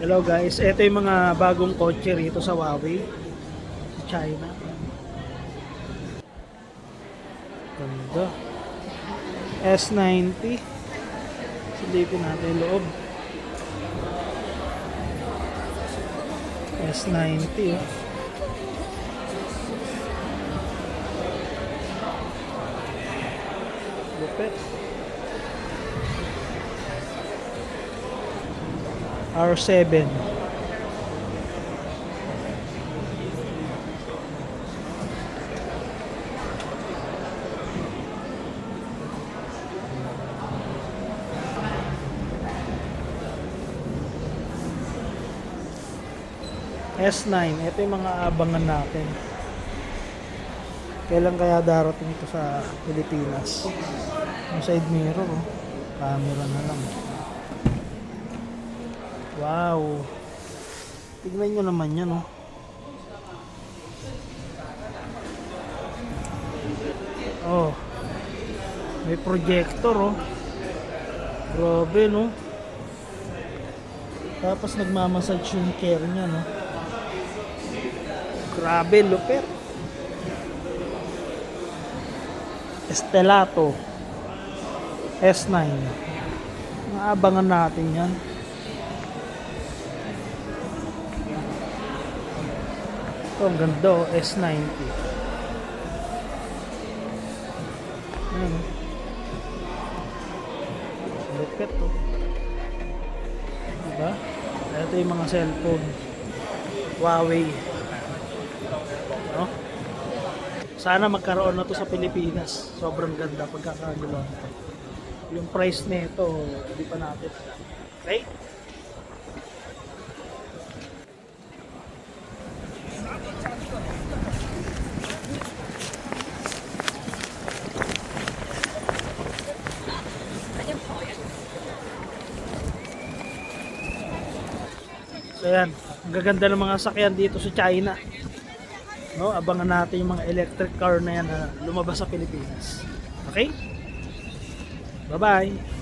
Hello guys, ito yung mga bagong kotse rito sa Huawei. China. Ganda. S90. Silipin natin yung loob. S90 oh. Lupit. R7. S9, ito yung mga abangan natin. Kailan kaya darating ito sa Pilipinas? Yung side mirror, oh. camera na lang. Wow. Tignan nyo naman yan, oh. Oh. May projector, oh. Grabe, no? Tapos nagmamassage yung care niya, no? Grabe, lupit. Estelato. S9. Naabangan natin yan. Ito, ang ganda oh, S90. Ayan. Lupit oh. Diba? Ito yung mga cellphone. Huawei. No? Sana magkaroon na to sa Pilipinas. Sobrang ganda pagkakagawa. Yung price nito, hindi pa natin. Okay? So yan, ang gaganda ng mga sakyan dito sa China. No, abangan natin yung mga electric car na yan na lumabas sa Pilipinas. Okay? Bye-bye.